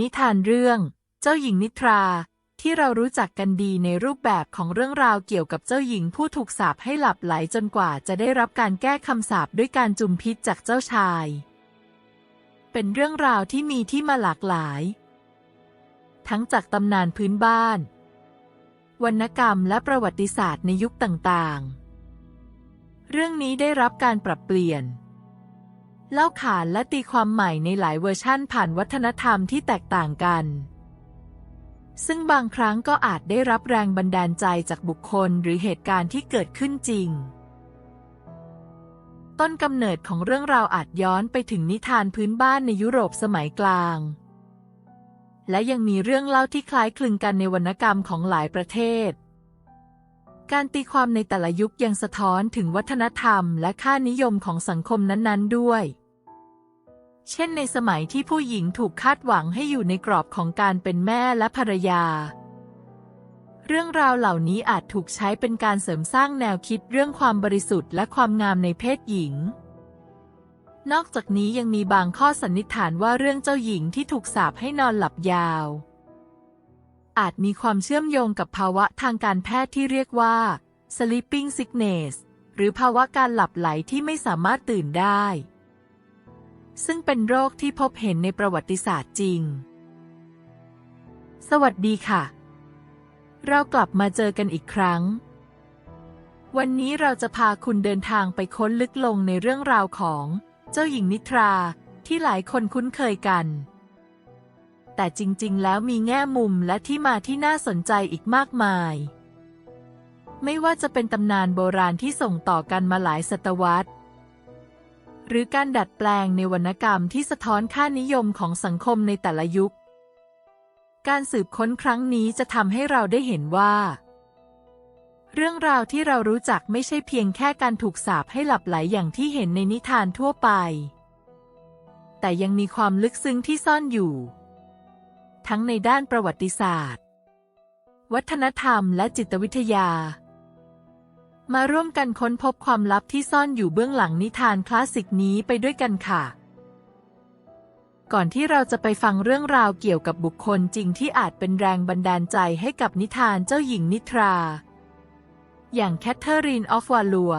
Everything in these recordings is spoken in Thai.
นิทานเรื่อง เจ้าหญิงนิทรา ที่เรารู้จักกันดีในรูปแบบของเรื่องราวเกี่ยวกับเจ้าหญิงผู้ถูกสาปให้หลับไหลจนกว่าจะได้รับการแก้คำสาปด้วยการจุมพิษจากเจ้าชาย เป็นเรื่องราวที่มีที่มาหลากหลาย ทั้งจากตำนานพื้นบ้าน วรรณกรรมและประวัติศาสตร์ในยุคต่างๆ เรื่องนี้ได้รับการปรับเปลี่ยน เล่าขานและตีความใหม่ในหลายเวอร์ชั่นผ่านวัฒนธรรมที่แตกต่างกัน ซึ่งบางครั้งก็อาจได้รับแรงบันดาลใจจากบุคคลหรือเหตุการณ์ที่เกิดขึ้นจริง ต้นกำเนิดของเรื่องราวอาจย้อนไปถึงนิทานพื้นบ้านในยุโรปสมัยกลาง และยังมีเรื่องเล่าที่คล้ายคลึงกันในวรรณกรรมของหลายประเทศการตีความในแต่ละยุคยังสะท้อนถึงวัฒนธรรมและค่านิยมของสังคมนั้น ๆ ด้วย เช่นในสมัยที่ผู้หญิงถูกคาดหวังให้อยู่ในกรอบของการเป็นแม่และภรรยา เรื่องราวเหล่านี้อาจถูกใช้เป็นการเสริมสร้างแนวคิดเรื่องความบริสุทธิ์และความงามในเพศหญิง นอกจากนี้ยังมีบางข้อสันนิษฐานว่าเรื่องเจ้าหญิงที่ถูกสาปให้นอนหลับยาว อาจมีความเชื่อมโยงกับภาวะทางการแพทย์ที่เรียกว่า sleeping sickness หรือภาวะการหลับไหลที่ไม่สามารถตื่นได้ ซึ่งเป็นโรคที่พบเห็นในประวัติศาสตร์จริง สวัสดีค่ะ เรากลับมาเจอกันอีกครั้ง วันนี้เราจะพาคุณเดินทางไปค้นลึกลงในเรื่องราวของเจ้าหญิงนิทราที่หลายคนคุ้นเคยกัน แต่จริงๆ แล้วมีแง่มุมและที่มาที่น่าสนใจอีกมากมาย ไม่ว่าจะเป็นตำนานโบราณที่ส่งต่อกันมาหลายศตวรรษ หรือการดัดแปลงในวรรณกรรมที่สะท้อนค่านิยมของสังคมในแต่ละยุค การสืบค้นครั้งนี้จะทำให้เราได้เห็นว่า เรื่องราวที่เรารู้จักไม่ใช่เพียงแค่การถูกสาปให้หลับไหลอย่างที่เห็นในนิทานทั่วไป แต่ยังมีความลึกซึ้งที่ซ่อนอยู่ ทั้งในด้านประวัติศาสตร์ วัฒนธรรมและจิตวิทยา มาร่วมกันค้นพบความลับที่ซ่อนอยู่เบื้องหลังนิทานคลาสสิกนี้ไปด้วยกันค่ะ ก่อนที่เราจะไปฟังเรื่องราวเกี่ยวกับบุคคลจริงที่อาจเป็นแรงบันดาลใจให้กับนิทานเจ้าหญิงนิทรา อย่างแคทเธอรีนออฟวาลัว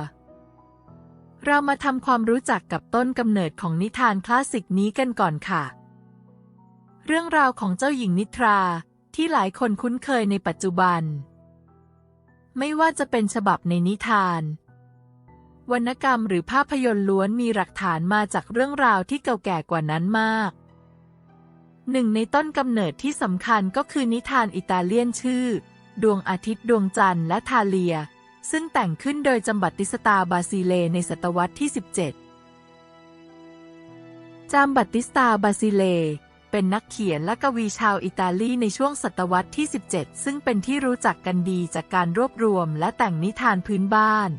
เรามาทำความรู้จักกับต้นกำเนิดของนิทานคลาสสิกนี้กันก่อนค่ะ เรื่องราวของเจ้าหญิงนิทราที่หลายคนคุ้นเคยในปัจจุบัน ไม่ว่าจะเป็นฉบับในนิทาน วรรณกรรมหรือภาพยนตร์ล้วนมีหลักฐานมาจากเรื่องราวที่เก่าแก่กว่านั้นมาก หนึ่งในต้นกำเนิดที่สำคัญก็คือนิทานอิตาเลียนชื่อ ดวงอาทิตย์ดวงจันทร์และทาเลีย ซึ่งแต่งขึ้นโดยจำบัติสตาบาซิเลในศตวรรษที่ 17จามบัติสตาบาซิเล เป็นนักเขียนและกวีชาวอิตาลีในช่วงศตวรรษที่ 17 ซึ่งเป็นที่รู้จักกันดีจากการรวบรวมและแต่งนิทานพื้นบ้าน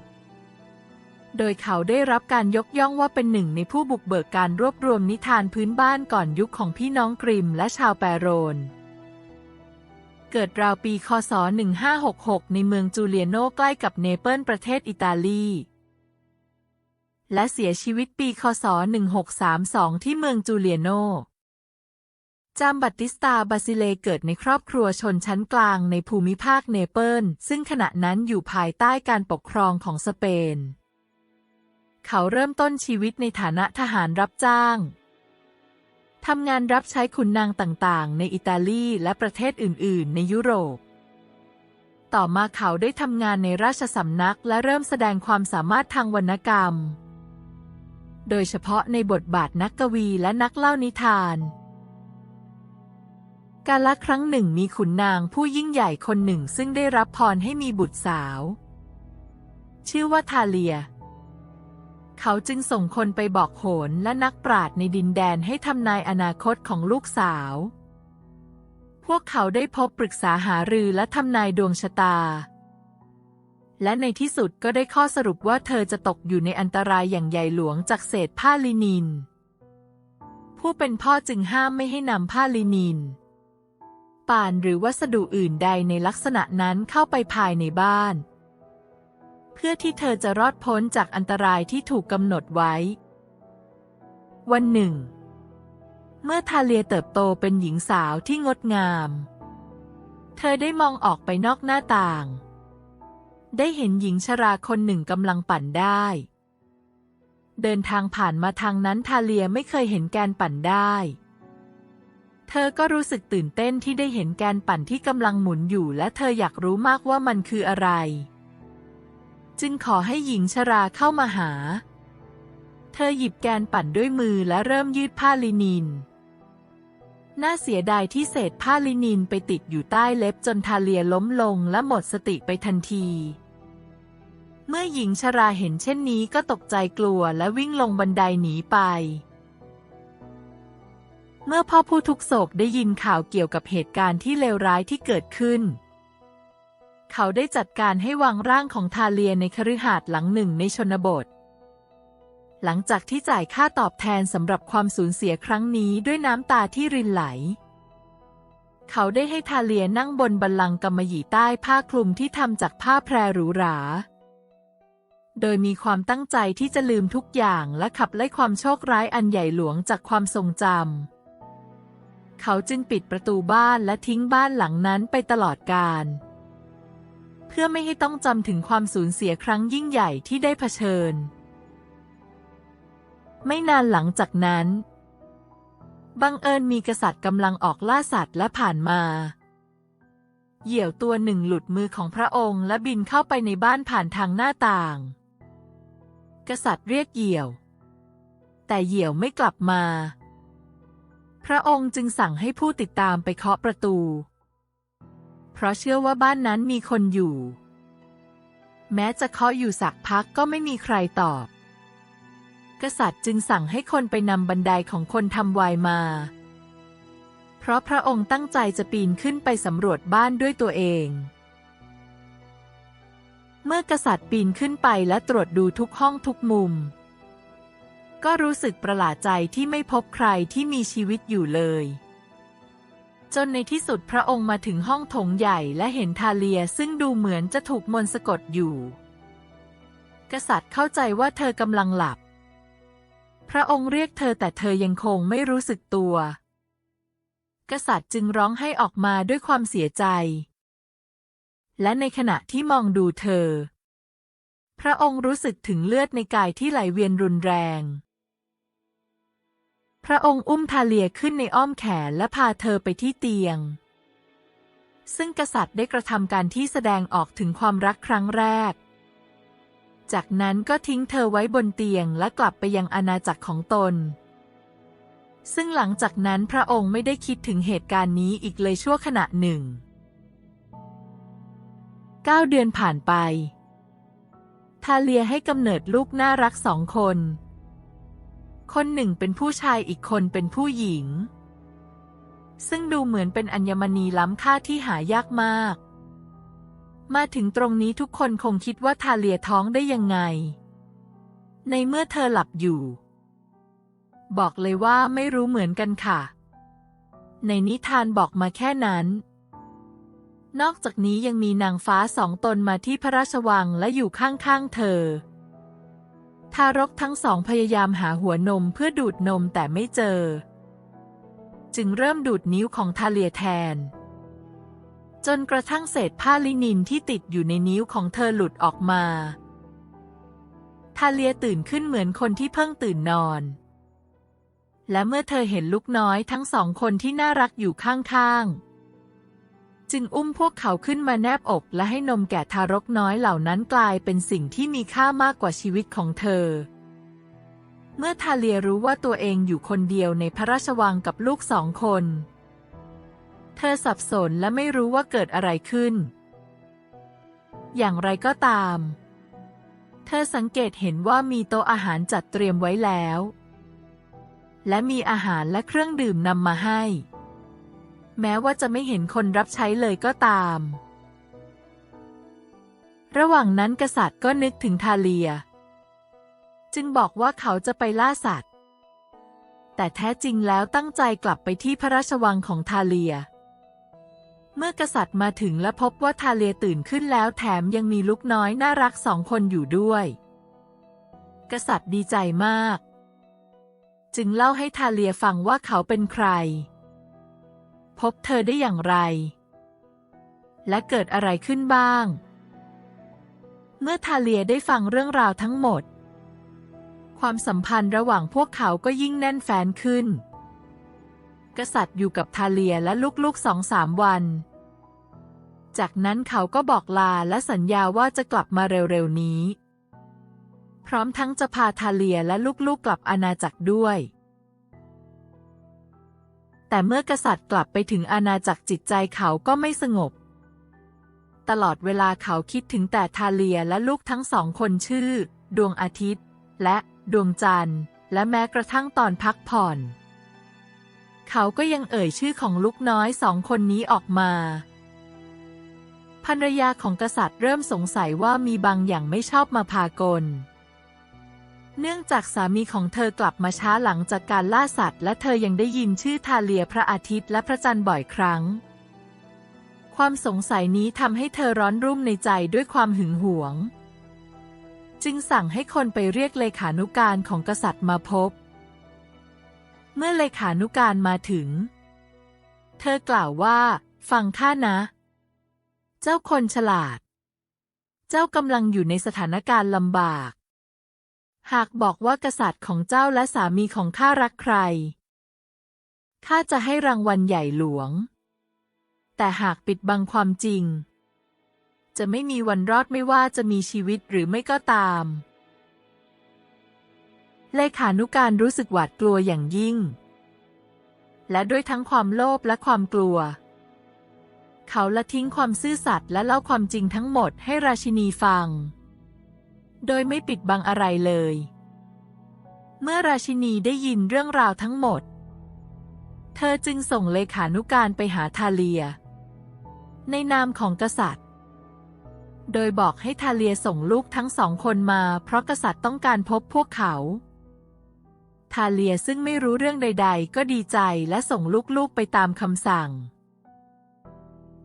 โดยเขาได้รับการยกย่องว่าเป็นหนึ่งในผู้บุกเบิกการรวบรวมนิทานพื้นบ้านก่อนยุคของพี่น้องกริมและชาวแปโรนเกิดราวปี คศ 1566 ในเมืองจูเลียโนใกล้กับเนเปิลประเทศอิตาลี และเสียชีวิตปี คศ 1632 ที่เมืองจูเลียโน จามบัตติสตาบาซิเลเกิดในครอบครัวชนชั้นกลางในภูมิภาคเนเปิลซึ่งขณะนั้นอยู่ภายใต้การปกครองของสเปน เขาเริ่มต้นชีวิตในฐานะทหารรับจ้าง ทำงานรับใช้ขุนนางต่างๆ ในอิตาลีและประเทศอื่น ๆ ในยุโรป ต่อมาเขาได้ทำงานในราชสำนักและเริ่มแสดงความสามารถทางวรรณกรรม โดยเฉพาะในบทบาทนักกวีและนักเล่านิทาน กาลครั้งหนึ่งมีขุนนางผู้ยิ่งใหญ่คนหนึ่งซึ่งได้รับพรให้มีบุตรสาว ชื่อว่าทาเลีย เขาจึงส่งคนไปบอกโหนและนักปราชญ์ในดินแดนให้ทำนายอนาคตของลูกสาว พวกเขาได้พบปรึกษาหารือและทำนายดวงชะตา และในที่สุดก็ได้ข้อสรุปว่าเธอจะตกอยู่ในอันตรายอย่างใหญ่หลวงจากเศษผ้าลินิน ผู้เป็นพ่อจึงห้ามไม่ให้นำผ้าลินิน ป่านหรือวัสดุอื่นใดในลักษณะนั้นเข้าไปภายในบ้าน เพื่อที่เธอจะรอดพ้นจากอันตรายที่ถูกกำหนดไว้ วันหนึ่ง เมื่อทาเลียเติบโตเป็นหญิงสาวที่งดงาม เธอได้มองออกไปนอกหน้าต่าง ได้เห็นหญิงชราคนหนึ่งกำลังปั่นได้ เดินทางผ่านมาทางนั้นทาเลียไม่เคยเห็นแกนปั่นได้ เธอก็รู้สึกตื่นเต้นที่ได้เห็นแกนปั่นที่กำลังหมุนอยู่และเธออยากรู้มากว่ามันคืออะไร จึงขอให้หญิงชราเข้ามาหา เธอหยิบแกนปั่นด้วยมือและเริ่มยืดผ้าลินิน น่าเสียดายที่เศษผ้าลินินไปติดอยู่ใต้เล็บจนทาเลียล้มลงและหมดสติไปทันที เมื่อหญิงชราเห็นเช่นนี้ก็ตกใจกลัวและวิ่งลงบันไดหนีไป เมื่อพ่อผู้ทุกโศกได้ยินข่าวเกี่ยวกับเหตุการณ์ที่เลวร้ายที่เกิดขึ้น เขาได้จัดการให้วางร่างของทาเลียในคฤหาสน์หลังหนึ่งในชนบท หลังจากที่จ่ายค่าตอบแทนสำหรับความสูญเสียครั้งนี้ด้วยน้ำตาที่รินไหล เขาได้ให้ทาเลียนั่งบนบัลลังก์กำมะหยี่ใต้ผ้าคลุมที่ทำจากผ้าแพรหรูหราโดยมีความตั้งใจที่จะลืมทุกอย่างและขับไล่ความโชคร้ายอันใหญ่หลวงจากความทรงจำ เขาจึงปิดประตูบ้านและทิ้งบ้านหลังนั้นไปตลอดกาลเพื่อไม่ให้ต้องจำถึงความสูญเสียครั้งยิ่งใหญ่ที่ได้เผชิญ ไม่นานหลังจากนั้น บังเอิญมีกษัตริย์กำลังออกล่าสัตว์และผ่านมา เหยี่ยวตัวหนึ่งหลุดมือของพระองค์และบินเข้าไปในบ้านผ่านทางหน้าต่าง กษัตริย์เรียกเหยี่ยว แต่เหยี่ยวไม่กลับมา พระองค์จึงสั่งให้ผู้ติดตามไปเคาะประตู เพราะเชื่อว่าบ้านนั้นมีคนอยู่ แม้จะเคาะอยู่สักพักก็ไม่มีใครตอบ กษัตริย์จึงสั่งให้คนไปนำบันไดของคนทำวายมา เพราะพระองค์ตั้งใจจะปีนขึ้นไปสำรวจบ้านด้วยตัวเอง เมื่อกษัตริย์ปีนขึ้นไปและตรวจดูทุกห้องทุกมุม ก็รู้สึกประหลาดใจที่ไม่พบใครที่มีชีวิตอยู่เลย จนในที่สุดพระองค์มาถึงห้องโถงใหญ่และเห็นทาเลียซึ่งดูเหมือนจะถูกมนต์สะกดอยู่ กษัตริย์เข้าใจว่าเธอกำลังหลับ พระองค์เรียกเธอแต่เธอยังคงไม่รู้สึกตัว กษัตริย์จึงร้องให้ออกมาด้วยความเสียใจ และในขณะที่มองดูเธอพระองค์รู้สึกถึงเลือดในกายที่ไหลเวียนรุนแรง พระองค์อุ้มทาเลียขึ้นในอ้อมแขนและพาเธอไปที่เตียง ซึ่งกษัตริย์ได้กระทำการที่แสดงออกถึงความรักครั้งแรก จากนั้นก็ทิ้งเธอไว้บนเตียงและกลับไปยังอาณาจักรของตน ซึ่งหลังจากนั้นพระองค์ไม่ได้คิดถึงเหตุการณ์นี้อีกเลยชั่วขณะหนึ่งเก้าเดือนผ่านไป ทาเลียให้กำเนิดลูกน่ารักสองคน คนหนึ่งเป็นผู้ชายอีกคนเป็นผู้หญิง ซึ่งดูเหมือนเป็นอัญมณีล้ำค่าที่หายากมาก มาถึงตรงนี้ทุกคนคงคิดว่าทาเลียท้องได้ยังไง ในเมื่อเธอหลับอยู่ บอกเลยว่าไม่รู้เหมือนกันค่ะ ในนิทานบอกมาแค่นั้นนอกจากนี้ยังมีนางฟ้าสองตนมาที่พระราชวังและอยู่ข้างๆเธอ ทารกทั้งสองพยายามหาหัวนมเพื่อดูดนมแต่ไม่เจอ จึงเริ่มดูดนิ้วของทาเลียแทน จนกระทั่งเศษผ้าลินินที่ติดอยู่ในนิ้วของเธอหลุดออกมา ทาเลียตื่นขึ้นเหมือนคนที่เพิ่งตื่นนอน และเมื่อเธอเห็นลูกน้อยทั้งสองคนที่น่ารักอยู่ข้างๆ จึงอุ้มพวกเขาขึ้นมาแนบอกและให้นมแก่ทารกน้อยเหล่านั้นกลายเป็นสิ่งที่มีค่ามากกว่าชีวิตของเธอ เมื่อทาเลียรู้ว่าตัวเองอยู่คนเดียวในพระราชวังกับลูกสองคน เธอสับสนและไม่รู้ว่าเกิดอะไรขึ้น อย่างไรก็ตาม เธอสังเกตเห็นว่ามีโต๊ะอาหารจัดเตรียมไว้แล้ว และมีอาหารและเครื่องดื่มนำมาให้ แม้ว่าจะไม่เห็นคนรับใช้เลยก็ตาม ระหว่างนั้นกษัตริย์ก็นึกถึงทาเลีย จึงบอกว่าเขาจะไปล่าสัตว์ แต่แท้จริงแล้วตั้งใจกลับไปที่พระราชวังของทาเลีย เมื่อกษัตริย์มาถึงและพบว่าทาเลียตื่นขึ้นแล้วแถมยังมีลูกน้อยน่ารักสองคนอยู่ด้วย กษัตริย์ดีใจมาก จึงเล่าให้ทาเลียฟังว่าเขาเป็นใคร พบเธอได้อย่างไร และเกิดอะไรขึ้นบ้าง เมื่อทาเลียได้ฟังเรื่องราวทั้งหมด ความสัมพันธ์ระหว่างพวกเขาก็ยิ่งแน่นแฟนขึ้น กษัตริย์อยู่กับทาเลียและลูกๆสองสามวัน จากนั้นเขาก็บอกลาและสัญญาว่าจะกลับมาเร็วๆนี้ พร้อมทั้งจะพาทาเลียและลูกๆกลับอาณาจักรด้วย แต่เมื่อกษัตริย์กลับไปถึงอาณาจักรจิตใจเขาก็ไม่สงบ ตลอดเวลาเขาคิดถึงแต่ทาเลียและลูกทั้งสองคนชื่อ ดวงอาทิตย์ และดวงจันทร์ และแม้กระทั่งตอนพักผ่อน เขาก็ยังเอ่ยชื่อของลูกน้อยสองคนนี้ออกมาภรรยาของกษัตริย์เริ่มสงสัยว่ามีบางอย่างไม่ชอบมาพากล เนื่องจากสามีของเธอกลับมาช้าหลังจากการล่าสัตว์ และเธอยังได้ยินชื่อทาเลียพระอาทิตย์และพระจันทร์บ่อยครั้ง ความสงสัยนี้ทำให้เธอร้อนรุ่มในใจด้วยความหึงหวง จึงสั่งให้คนไปเรียกเลขานุการของกษัตริย์มาพบ เมื่อเลขานุการมาถึง เธอกล่าวว่า ฟังข้านะ เจ้าคนฉลาด เจ้ากำลังอยู่ในสถานการณ์ลำบาก หากบอกว่ากษัตริย์ของเจ้าและสามีของข้ารักใคร ข้าจะให้รางวัลใหญ่หลวง แต่หากปิดบังความจริง จะไม่มีวันรอดไม่ว่าจะมีชีวิตหรือไม่ก็ตาม เลขานุการรู้สึกหวาดกลัวอย่างยิ่ง และด้วยทั้งความโลภและความกลัว เขาละทิ้งความซื่อสัตย์และเล่าความจริงทั้งหมดให้ราชินีฟัง โดยไม่ปิดบังอะไรเลย เมื่อราชินีได้ยินเรื่องราวทั้งหมด เธอจึงส่งเลขานุการไปหาทาเลีย ในนามของกษัตริย์ โดยบอกให้ทาเลียส่งลูกทั้งสองคนมา เพราะกษัตริย์ต้องการพบพวกเขาทาเลียซึ่งไม่รู้เรื่องใด ๆ ก็ดีใจและส่งลูกๆไปตามคำสั่ง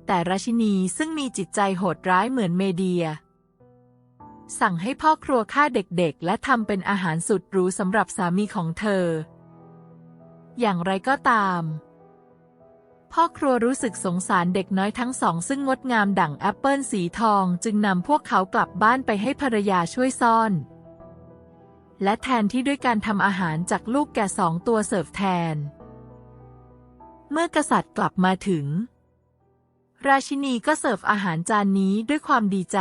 แต่ราชินีซึ่งมีจิตใจโหดร้ายเหมือนเมเดีย สั่งให้พ่อครัวฆ่าเด็กๆ และทำเป็นอาหารสุดหรูสำหรับสามีของเธอ อย่างไรก็ตาม พ่อครัวรู้สึกสงสารเด็กน้อยทั้งสอง ซึ่งงดงามดั่งแอปเปิลสีทอง จึงนำพวกเขากลับบ้านไปให้ภรรยาช่วยซ่อน และแทนที่ด้วยการทำอาหารจากลูกแก่สองตัวเสิร์ฟแทน เมื่อกษัตริย์กลับมาถึง ราชินีก็เสิร์ฟอาหารจานนี้ด้วยความดีใจ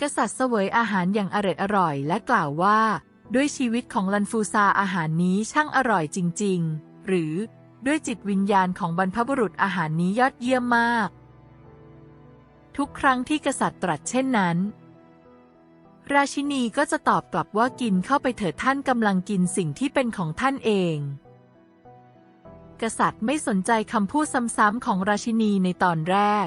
กษัตริย์เสวยอาหารอย่างอร่อยอร่อยและกล่าวว่า ด้วยชีวิตของลันฟูซาอาหารนี้ช่างอร่อยจริง ๆ หรือด้วยจิตวิญญาณของบรรพบุรุษอาหารนี้ยอดเยี่ยมมาก ทุกครั้งที่กษัตริย์ตรัสเช่นนั้น ราชินีก็จะตอบกลับว่ากินเข้าไปเถิดท่านกำลังกินสิ่งที่เป็นของท่านเอง กษัตริย์ไม่สนใจคำพูดซ้ำๆของราชินีในตอนแรก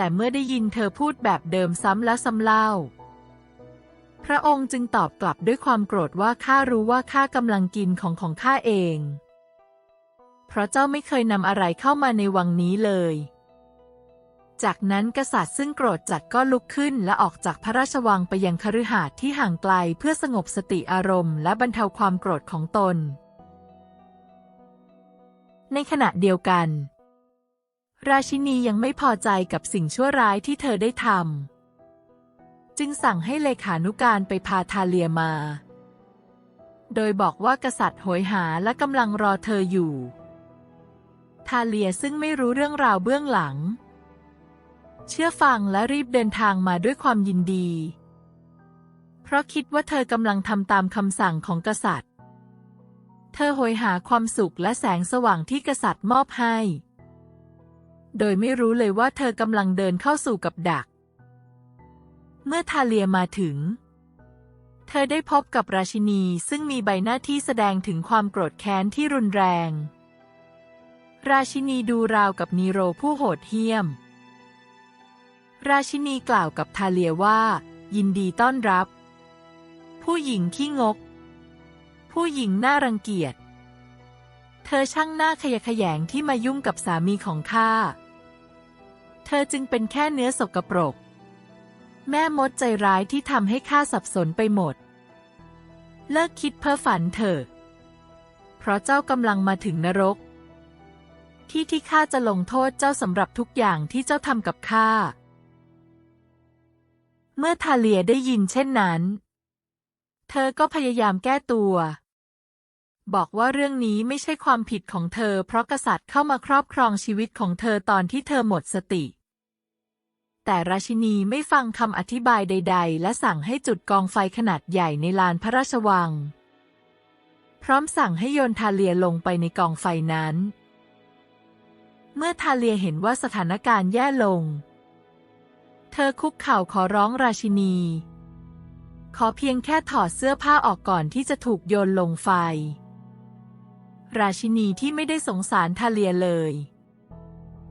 แต่เมื่อได้ยินเธอพูดแบบเดิมซ้ำแล้วซ้ำเล่า พระองค์จึงตอบกลับด้วยความโกรธว่าข้ารู้ว่าข้ากำลังกินของของข้าเอง เพราะเจ้าไม่เคยนำอะไรเข้ามาในวังนี้เลย จากนั้นกษัตริย์ซึ่งโกรธจัดก็ลุกขึ้นและออกจากพระราชวังไปยังคฤหาสน์ที่ห่างไกลเพื่อสงบสติอารมณ์และบรรเทาความโกรธของตน ในขณะเดียวกัน ราชินียังไม่พอใจกับสิ่งชั่วร้ายที่เธอได้ทำ จึงสั่งให้เลขานุการไปพาทาเลียมา โดยบอกว่ากษัตริย์โหยหาและกำลังรอเธออยู่ ทาเลียซึ่งไม่รู้เรื่องราวเบื้องหลัง เชื่อฟังและรีบเดินทางมาด้วยความยินดี เพราะคิดว่าเธอกำลังทำตามคำสั่งของกษัตริย์ เธอโหยหาความสุขและแสงสว่างที่กษัตริย์มอบให้ โดยไม่รู้เลยว่าเธอกำลังเดินเข้าสู่กับดัก เมื่อทาเลียมาถึง เธอได้พบกับราชินีซึ่งมีใบหน้าที่แสดงถึงความโกรธแค้นที่รุนแรง ราชินีดูราวกับนีโรผู้โหดเหี้ยม ราชินีกล่าวกับทาเลียว่า ยินดีต้อนรับ ผู้หญิงขี้งก ผู้หญิงน่ารังเกียจเธอช่างหน้าขยะแขยงที่มายุ่งกับสามีของข้า เธอจึงเป็นแค่เนื้อสกปรก แม่มดใจร้ายที่ทำให้ข้าสับสนไปหมด เลิกคิดเพ้อฝันเถอะ เพราะเจ้ากำลังมาถึงนรก ที่ที่ข้าจะลงโทษเจ้าสำหรับทุกอย่างที่เจ้าทำกับข้า เมื่อทาเลียได้ยินเช่นนั้น เธอก็พยายามแก้ตัวบอกว่าเรื่องนี้ไม่ใช่ความผิดของเธอ เพราะกษัตริย์เข้ามาครอบครองชีวิตของเธอตอนที่เธอหมดสติ แต่ราชินีไม่ฟังคำอธิบายใด ๆ และสั่งให้จุดกองไฟขนาดใหญ่ในลานพระราชวัง พร้อมสั่งให้โยนทาเลียลงไปในกองไฟนั้น เมื่อทาเลียเห็นว่าสถานการณ์แย่ลง เธอคุกเข่าขอร้องราชินี ขอเพียงแค่ถอดเสื้อผ้าออกก่อนที่จะถูกโยนลงไฟ ราชินีที่ไม่ได้สงสารทาเลียเลย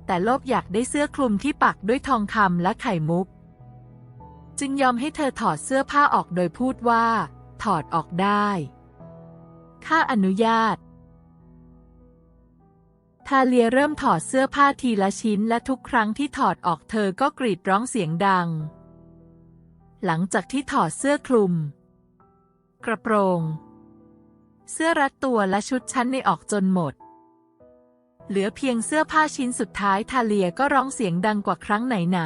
แต่โลภอยากได้เสื้อคลุมที่ปักด้วยทองคำและไข่มุก จึงยอมให้เธอถอดเสื้อผ้าออกโดยพูดว่า ถอดออกได้ ข้าอนุญาต ทาเลียเริ่มถอดเสื้อผ้าทีละชิ้นและทุกครั้งที่ถอดออกเธอก็กรีดร้องเสียงดัง หลังจากที่ถอดเสื้อคลุม กระโปรง เสื้อรัดตัวและชุดชั้นในออกจนหมด เหลือเพียงเสื้อผ้าชิ้นสุดท้ายทาเลียก็ร้องเสียงดังกว่าครั้งไหน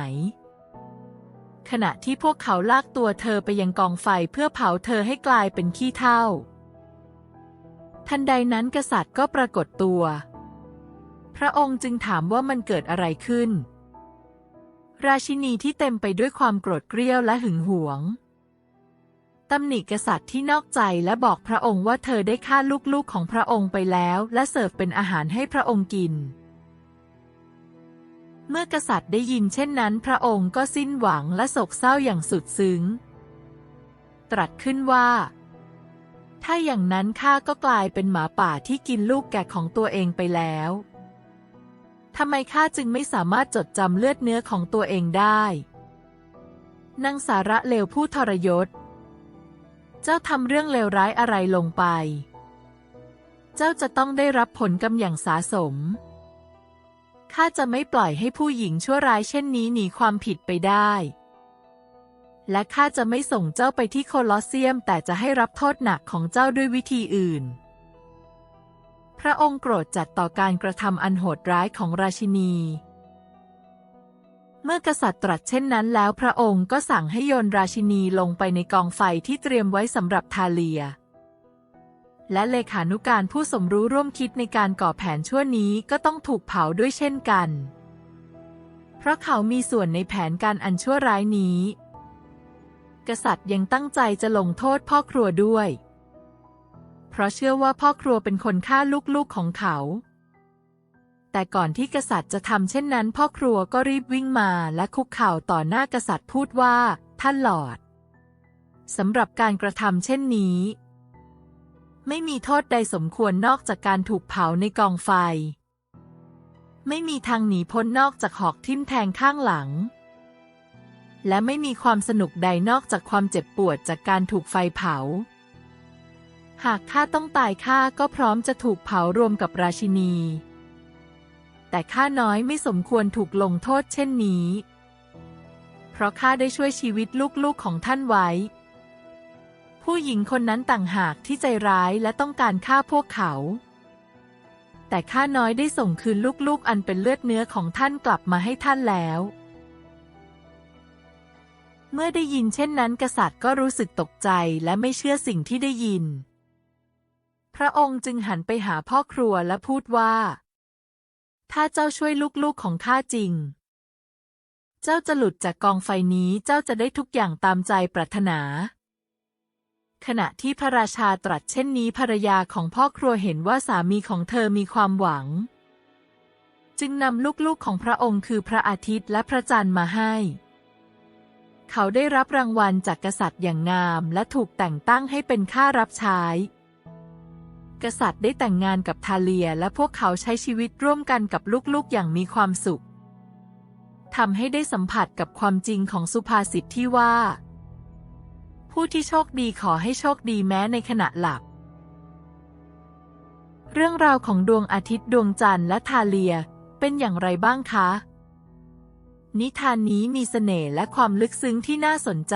ๆ ขณะที่พวกเขาลากตัวเธอไปยังกองไฟเพื่อเผาเธอให้กลายเป็นขี้เถ้า ทันใดนั้นกษัตริย์ก็ปรากฏตัว พระองค์จึงถามว่ามันเกิดอะไรขึ้น ราชินีที่เต็มไปด้วยความโกรธเกรี้ยวและหึงหวง ตำหนิกษัตริย์ที่นอกใจและบอกพระองค์ว่าเธอได้ฆ่าลูกๆของพระองค์ไปแล้ว และเสิร์ฟเป็นอาหารให้พระองค์กิน เมื่อกษัตริย์ได้ยินเช่นนั้น พระองค์ก็สิ้นหวังและโศกเศร้าอย่างสุดซึ้ง ตรัสขึ้นว่า ถ้าอย่างนั้นข้าก็กลายเป็นหมาป่าที่กินลูกแกะของตัวเองไปแล้วทำไมข้าจึงไม่สามารถจดจำเลือดเนื้อของตัวเองได้นางสาระเลวผู้ทรยศ เจ้าทำเรื่องเลวร้ายอะไรลงไป เจ้าจะต้องได้รับผลกรรมอย่างสาสม ข้าจะไม่ปล่อยให้ผู้หญิงชั่วร้ายเช่นนี้หนีความผิดไปได้ และข้าจะไม่ส่งเจ้าไปที่โคลอสเซียมแต่จะให้รับโทษหนักของเจ้าด้วยวิธีอื่น พระองค์โกรธจัดต่อการกระทำอันโหดร้ายของราชินี เมื่อกษัตริย์ตรัสเช่นนั้นแล้วพระองค์ก็สั่งให้โยนราชินีลงไปในกองไฟที่เตรียมไว้สำหรับทาเลีย และเลขานุการผู้สมรู้ร่วมคิดในการก่อแผนชั่วนี้ก็ต้องถูกเผาด้วยเช่นกัน เพราะเขามีส่วนในแผนการอันชั่วร้ายนี้ กษัตริย์ยังตั้งใจจะลงโทษพ่อครัวด้วย เพราะเชื่อว่าพ่อครัวเป็นคนฆ่าลูกๆของเขา แต่ก่อนที่กษัตริย์จะทำเช่นนั้น พ่อครัวก็รีบวิ่งมาและคุกเข่าต่อหน้ากษัตริย์พูดว่า ท่านหลอดสำหรับการกระทำเช่นนี้ ไม่มีโทษใดสมควรนอกจากการถูกเผาในกองไฟ ไม่มีทางหนีพ้นนอกจากหอกทิ่มแทงข้างหลัง และไม่มีความสนุกใดนอกจากความเจ็บปวดจากการถูกไฟเผา หากข้าต้องตายข้าก็พร้อมจะถูกเผารวมกับราชินี แต่ข้าน้อยไม่สมควรถูกลงโทษเช่นนี้ เพราะข้าได้ช่วยชีวิตลูกๆของท่านไว้ ผู้หญิงคนนั้นต่างหากที่ใจร้ายและต้องการฆ่าพวกเขา แต่ข้าน้อยได้ส่งคืนลูกๆอันเป็นเลือดเนื้อของท่านกลับมาให้ท่านแล้ว เมื่อได้ยินเช่นนั้นกษัตริย์ก็รู้สึกตกใจและไม่เชื่อสิ่งที่ได้ยิน พระองค์จึงหันไปหาพ่อครัวและพูดว่า ถ้าเจ้าช่วยลูกๆของข้าจริง เจ้าจะหลุดจากกองไฟนี้เจ้าจะได้ทุกอย่างตามใจปรารถนา ขณะที่พระราชาตรัสเช่นนี้ภรรยาของพ่อครัวเห็นว่าสามีของเธอมีความหวัง จึงนำลูกๆของพระองค์คือพระอาทิตย์และพระจันทร์มาให้เขาได้รับรางวัลจากกษัตริย์อย่างงามและถูกแต่งตั้งให้เป็นข้ารับใช้ กษัตริย์ได้แต่งงานกับทาเลียและพวกเขาใช้ชีวิตร่วมกันกับลูกๆอย่างมีความสุขทำให้ได้สัมผัสกับความจริงของสุภาษิตที่ว่า ผู้ที่โชคดีขอให้โชคดีแม้ในขณะหลับ เรื่องราวของดวงอาทิตย์ดวงจันทร์และทาเลียเป็นอย่างไรบ้างคะ นิทานนี้มีเสน่ห์และความลึกซึ้งที่น่าสนใจ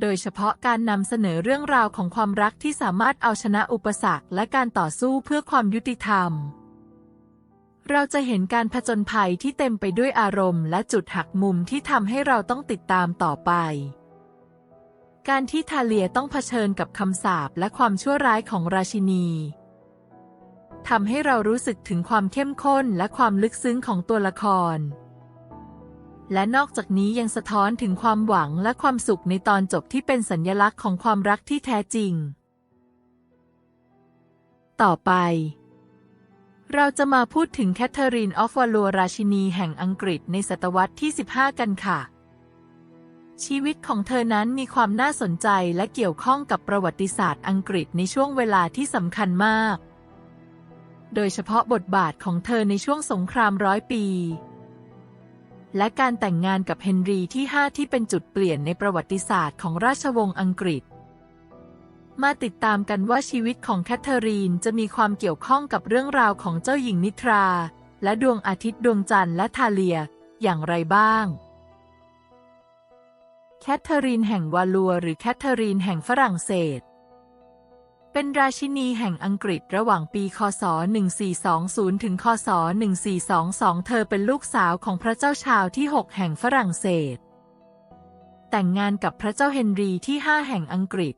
โดยเฉพาะการนำเสนอเรื่องราวของความรักที่สามารถเอาชนะอุปสรรคและการต่อสู้เพื่อความยุติธรรม เราจะเห็นการผจญภัยที่เต็มไปด้วยอารมณ์และจุดหักมุมที่ทำให้เราต้องติดตามต่อไป การที่ทาเลียต้องเผชิญกับคำสาปและความชั่วร้ายของราชินีทำให้เรารู้สึกถึงความเข้มข้นและความลึกซึ้งของตัวละคร และนอกจากนี้ยังสะท้อนถึงความหวังและความสุขในตอนจบที่เป็นสัญญลักษณ์ของความรักที่แท้จริง ต่อไป เราจะมาพูดถึงแคทเธอรีนออฟวาลัวราชินีแห่งอังกฤษในศตวรรษที่ 15 กันค่ะ ชีวิตของเธอนั้นมีความน่าสนใจและเกี่ยวข้องกับประวัติศาสตร์อังกฤษในช่วงเวลาที่สำคัญมาก โดยเฉพาะบทบาทของเธอในช่วงสงครามร้อยปี และการแต่งงานกับเฮนรีที่ 5 ที่เป็นจุดเปลี่ยนในประวัติศาสตร์ของราชวงศ์อังกฤษ มาติดตามกันว่าชีวิตของแคทเธอรีนจะมีความเกี่ยวข้องกับเรื่องราวของเจ้าหญิงนิทรา และดวงอาทิตย์ดวงจันทร์และทาเลีย อย่างไรบ้าง แคทเธอรีนแห่งวาลัว หรือแคทเธอรีนแห่งฝรั่งเศส เป็นราชินีแห่งอังกฤษระหว่างปี คศ 1420 ถึง คศ 1422 เธอเป็นลูกสาวของพระเจ้าชาวที่ 6 แห่งฝรั่งเศส แต่งงานกับพระเจ้าเฮนรีที่ 5 แห่งอังกฤษ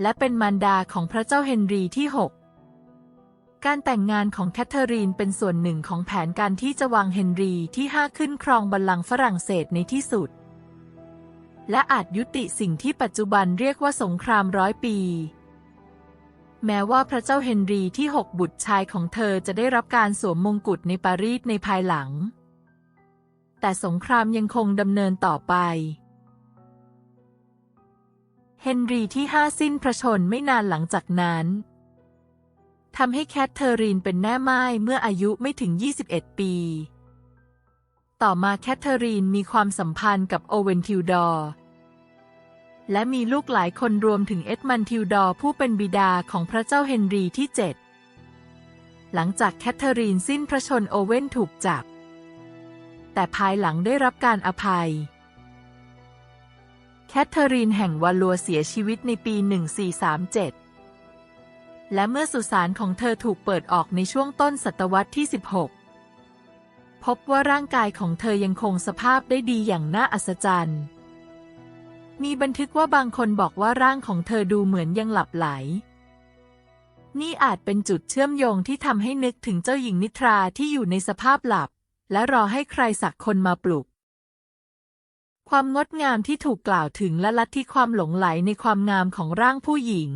และเป็นมารดาของพระเจ้าเฮนรีที่ 6การแต่งงานของแคทเธอรีนเป็นส่วนหนึ่งของแผนการที่จะวางเฮนรีที่ 5 ขึ้นครองบัลลังก์ฝรั่งเศสในที่สุด และอาจยุติสิ่งที่ปัจจุบันเรียกว่าสงครามร้อยปี แม้ว่าพระเจ้าเฮนรีที่ 6 บุตรชายของเธอจะได้รับการสวมมงกุฎในปารีสในภายหลัง แต่สงครามยังคงดำเนินต่อไปเฮนรีที่5สิ้นพระชนไม่นานหลังจากนั้นทำให้แคทเธอรีนเป็นแม่ไม้เมื่ออายุไม่ถึง 21 ปี ต่อมาแคทเธอรีนมีความสัมพันธ์กับโอเวนทิวดอร์ และมีลูกหลายคนรวมถึงเอ็ดมันทิวดอร์ผู้เป็นบิดาของพระเจ้าเฮนรีที่ 7 หลังจากแคทเธอรีนสิ้นพระชนโอเว่นถูกจับ แต่ภายหลังได้รับการอภัย แคทเธอรีนแห่งวาลัวเสียชีวิตในปี 1437 และเมื่อสุสานของเธอถูกเปิดออกในช่วงต้นศตวรรษที่ 16 พบว่าร่างกายของเธอยังคงสภาพได้ดีอย่างน่าอัศจรรย์ มีบันทึกว่าบางคนบอกว่าร่างของเธอดูเหมือนยังหลับไหล นี่อาจเป็นจุดเชื่อมโยงที่ทำให้นึกถึงเจ้าหญิงนิทราที่อยู่ในสภาพหลับ และรอให้ใครสักคนมาปลุก ความงดงามที่ถูกกล่าวถึงและลัทธิความหลงไหลในความงามของร่างผู้หญิง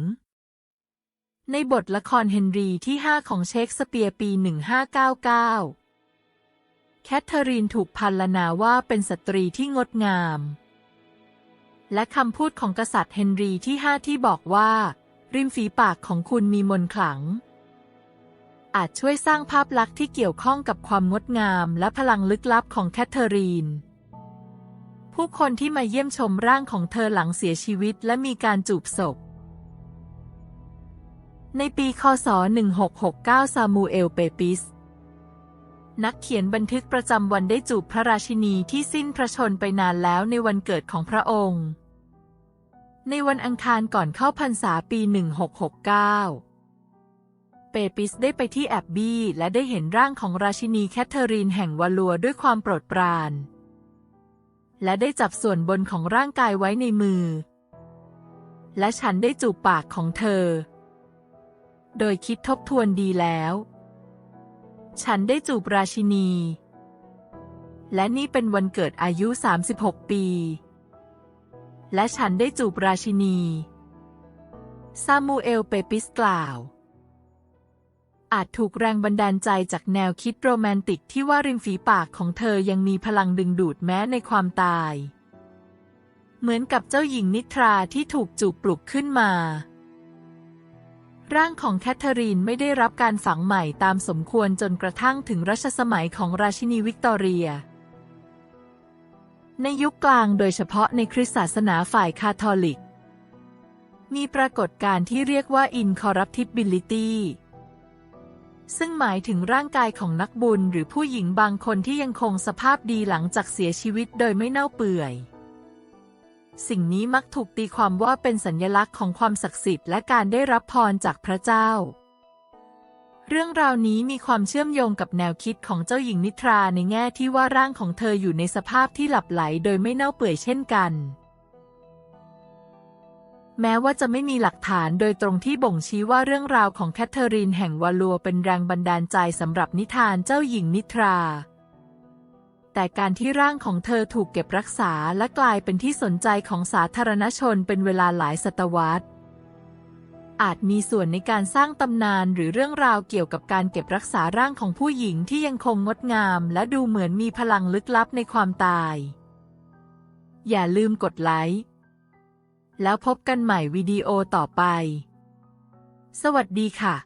ในบทละครเฮนรีที่ 5 ของเชคสเปียร์ปี 1599 แคทเธอรีนถูกพันลนาว่าเป็นสตรีที่งดงาม และคำพูดของกษัตริย์เฮนรีที่5ที่บอกว่า ริมฝีปากของคุณมีมนขลัง อาจช่วยสร้างภาพลักษณ์ที่เกี่ยวข้องกับความงดงามและพลังลึกลับของแคทเธอรีน ผู้คนที่มาเยี่ยมชมร่างของเธอหลังเสียชีวิตและมีการจูบศพ ในปี คศ 1669 ซามูเอล เปปิส นักเขียนบันทึกประจำวันได้จูบพระราชินีที่สิ้นพระชนไปนานแล้วในวันเกิดของพระองค์ ในวันอังคารก่อนเข้าพรรษาปี 1669 เปปิสได้ไปที่แอบบี้และได้เห็นร่างของราชินีแคทเธอรีนแห่งวาลัวด้วยความโปรดปราน และได้จับส่วนบนของร่างกายไว้ในมือ และฉันได้จูบปากของเธอ โดยคิดทบทวนดีแล้ว ฉันได้จูบราชินี และนี่เป็นวันเกิดอายุ 36 ปี และฉันได้จูบราชินีซามูเอลเปปิสกล่าว อาจถูกแรงบันดาลใจจากแนวคิดโรแมนติกที่ว่าริมฝีปากของเธอยังมีพลังดึงดูดแม้ในความตาย เหมือนกับเจ้าหญิงนิทราที่ถูกจูบปลุกขึ้นมา ร่างของแคทเธอรีนไม่ได้รับการฝังใหม่ตามสมควรจนกระทั่งถึงรัชสมัยของราชินีวิกตอเรีย ในยุคกลางโดยเฉพาะในคริสตศาสนาฝ่ายคาทอลิก มีปรากฏการณ์ที่เรียกว่า incorruptibility ซึ่งหมายถึงร่างกายของนักบุญหรือผู้หญิงบางคนที่ยังคงสภาพดีหลังจากเสียชีวิตโดยไม่เน่าเปื่อย สิ่งนี้มักถูกตีความว่าเป็นสัญลักษณ์ของความศักดิ์สิทธิ์และการได้รับพรจากพระเจ้า เรื่องราวนี้มีความเชื่อมโยงกับแนวคิดของเจ้าหญิงนิทราในแง่ที่ว่าร่างของเธออยู่ในสภาพที่หลับไหลโดยไม่เน่าเปื่อยเช่นกัน แม้ว่าจะไม่มีหลักฐานโดยตรงที่บ่งชี้ว่าเรื่องราวของแคทเธอรีนแห่งวาลัวเป็นแรงบันดาลใจสำหรับนิทานเจ้าหญิงนิทรา แต่การที่ร่างของเธอถูกเก็บรักษาและกลายเป็นที่สนใจของสาธารณชนเป็นเวลาหลายศตวรรษ อาจมีส่วนในการสร้างตำนานหรือเรื่องราวเกี่ยวกับการเก็บรักษาร่างของผู้หญิงที่ยังคงงดงามและดูเหมือนมีพลังลึกลับในความตาย อย่าลืมกดไลค์ แล้วพบกันใหม่วิดีโอต่อไป สวัสดีค่ะ